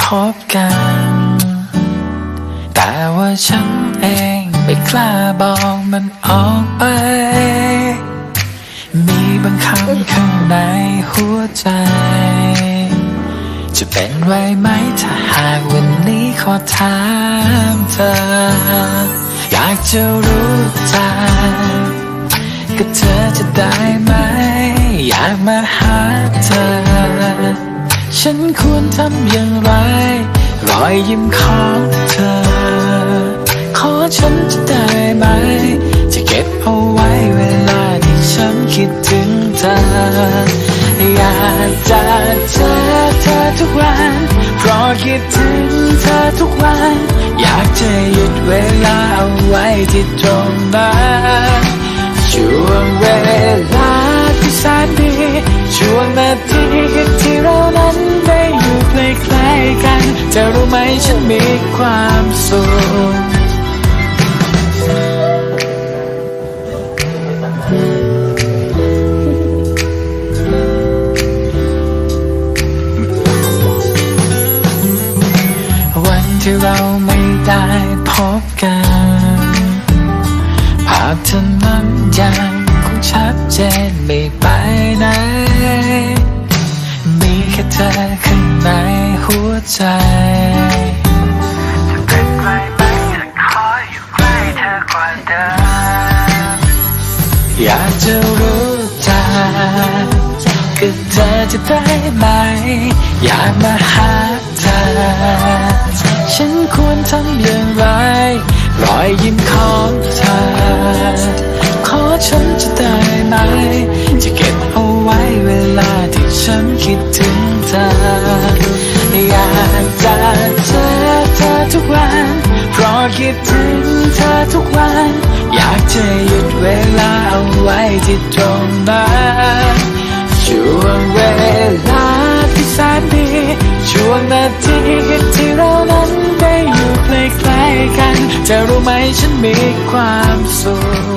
พบกัน แต่ว่าฉันเองไม่กล้าบอกมันออกไป มีบางคำข้างในหัวใจ จะเป็นไรไหมถ้าหากวันนี้ขอถามเธอ อยากจะรู้จักกับเธอจะได้ไหม อยากมาหาเธอ ฉันควรทำอย่างไร รอยยิ้มของเธอ ขอฉันจะได้ไหม จะเก็บเอาไว้เวลาที่ฉันคิดถึงเธอ อยากจะเจอเธอทุกวัน เพราะคิดถึงเธอทุกวัน อยากจะหยุดเวลาเอาไว้ที่ตรงนั้น ช่วงนาทีที่เรานั้นได้อยู่ใกล้ๆกัน จะรู้ไหมฉันมีความสุขวันที่เราไม่ได้พบกันภาพเธอนั้นยังคงชัดเจนไม่ไปไหน เธอข้างในหัวใจ จะเป็นไรไหมถ้าขออยู่ใกล้เธอกว่าเดิมอยากจะรู้จักกับเธอจะได้ไหม อยากมาหาเธอ ฉันควรทำอย่างไร รอยยิ้มของเธอ ขอฉันจะได้ไหม ลาที่ฉันคิดถึงเธอ อยากจะเจอเธอทุกวัน เพราะคิดถึงเธอทุกวัน อยากจะหยุดเวลาเอาไว้ที่ตรงนั้นช่วงเวลาที่แสนดีช่วงนาทีที่เรานั้นได้อยู่ใกล้ๆกัน จะรู้ไหมฉันมีความสุข